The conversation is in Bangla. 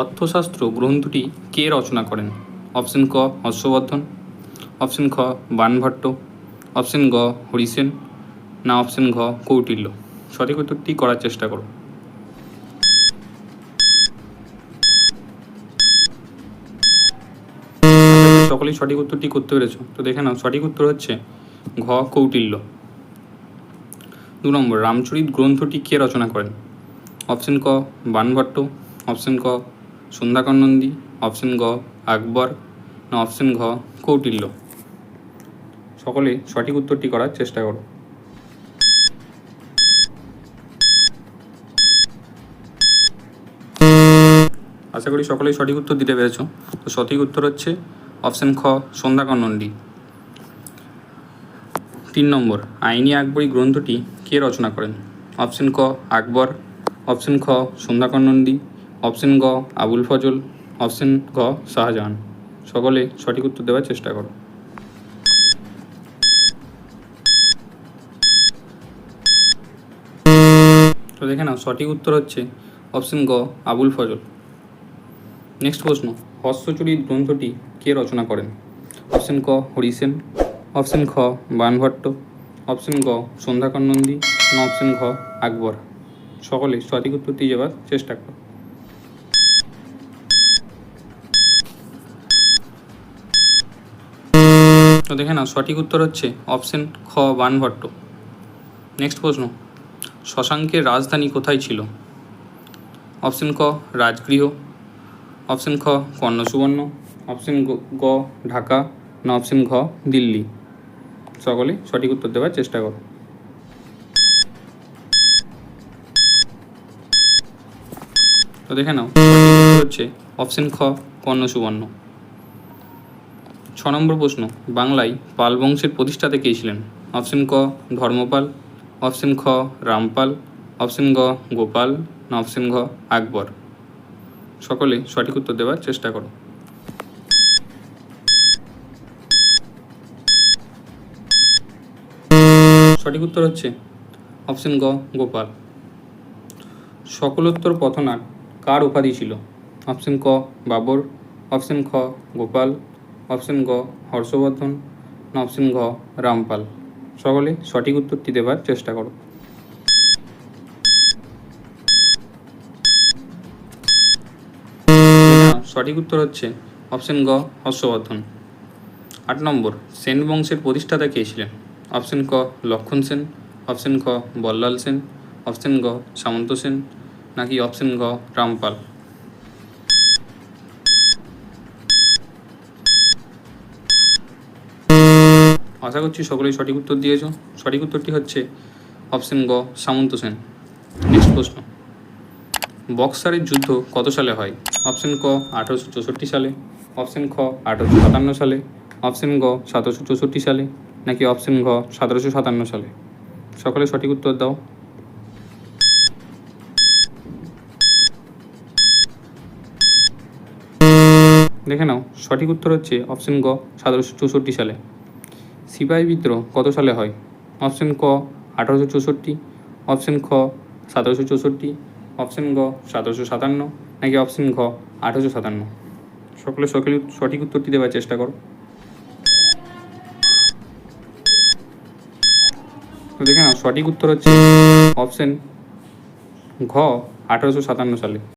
অর্থশাস্ত্র গ্রন্থটি কে রচনা করেন? অপশন ক, হর্ষবর্ধন। অপশন খ বাণভট্ট অপশন গ হরিসেন না, অপশন ঘ, কৌটিল্য। সঠিক উত্তরটি করার চেষ্টা করো। সকলেই সঠিক উত্তরটি করতে পেরেছ? তো দেখে নাও, সঠিক উত্তর হচ্ছে ঘ, কৌটিল্য। দু নম্বর, রামচরিত গ্রন্থটি কে রচনা করেন? অপশন ক বাণভট্ট অপশন ক সন্ধ্যাকর নন্দী অপশন গ, আকবর, না অপশন ঘ, কৌটিল্য। সকলে সঠিক উত্তরটি করার চেষ্টা করো। আশা করি সকলেই সঠিক উত্তর দিতে পেরেছ। তো সঠিক উত্তর হচ্ছে অপশন খ সন্ধ্যাকর নন্দী তিন নম্বর, আইনি আকবরী গ্রন্থটি কে রচনা করেন? অপশন ক, আকবর, অপশন খ সন্ধ্যাকর নন্দী অপশন গ, আবুল ফজল। অপশন গ, শাহজাহান। সকলে সঠিক উত্তর দেওয়ার চেষ্টা করো। তো দেখে নাও, সঠিক উত্তর হচ্ছে অপশন গ, আবুল ফজল। নেক্সট প্রশ্ন হস্যচরিত গ্রন্থটি কে রচনা করেন? অপশন ক হরিসেন অপশন খ বানভট্ট অপশন গ, সন্ধ্যাকর নন্দী। অপশন ঘ, আকবর। সকলে সঠিক উত্তরটি যাবার চেষ্টা করো। দেখে না সঠিক উত্তর হচ্ছে অপশন খ বাণভট্ট নেক্সট প্রশ্ন। শশাঙ্কের রাজধানী কোথায় ছিল? অপশন ক, রাজগৃহ। অপশন খ কর্ণ সুবর্ণ অপশন গ- ঢাকা। না, অপশন ঘ, দিল্লি। সকলে সঠিক উত্তর দেওয়ার চেষ্টা করো। তো দেখে নাও হচ্ছে অপশন খ কর্ণ সুবর্ণ ছ নম্বর প্রশ্ন, বাংলায় পাল বংশের প্রতিষ্ঠাতা কে ছিলেন? অপশন ক, ধর্মপাল, অপশন খ, রামপাল, অপশন গ, গোপাল, না অপশন ঘ, আকবর। সকলে সঠিক উত্তর দেওয়ার চেষ্টা করো। সঠিক উত্তর হচ্ছে অপশন গ, গোপাল। সকলোত্তর পথনার কার উপাধি ছিল? অপশন ক, বাবর, অপশন খ, গোপাল অপশন গ, হর্ষবর্ধন। না, অপশন ঘ, রামপাল। সকলে সঠিক উত্তরটি দেবার চেষ্টা করো। সঠিক উত্তর হচ্ছে অপশন গ, হর্ষবর্ধন। আট নম্বর, সেন বংশের প্রতিষ্ঠাতা কে ছিলেন? অপশন ক, লক্ষণ সেন। অপশন খ, বল্লাল সেন। অপশন গ, সামন্ত সেন। নাকি অপশন ঘ রামপাল? আশা করছি সকলেই সঠিক উত্তর দিয়েছ। সঠিক উত্তরটি হচ্ছে অপশন গ, সামন্ত সেন। নেক্সট প্রশ্ন। বক্সারের যুদ্ধ কত সালে হয়? অপশন ক, আঠারোশো চৌষট্টি সালে, অপশন খ, আঠারোশো সাতান্ন সালে, অপশন গ সতেরোশো চৌষট্টি সালে, নাকি অপশন ঘ সতেরোশো সাতান্ন সালে? সকলে সঠিক উত্তর দাও। দেখে নাও, সঠিক উত্তর হচ্ছে অপশন গ সতেরোশো চৌষট্টি সালে। সিপাহী বিদ্রোহ কত সালে হয়? অপশন ক, আঠারোশো চৌষট্টি অপশন খ, সতেরোশো চৌষট্টি অপশন গ, সতেরোশো সাতান্ন, নাকি অপশন ঘ, আঠারোশো সাতান্ন? সকলে সকলে, সঠিক উত্তরটি দেওয়ার চেষ্টা করো। তো দেখে নাও, সঠিক উত্তর হচ্ছে অপশন ঘ, আঠারোশো সাতান্ন সালে।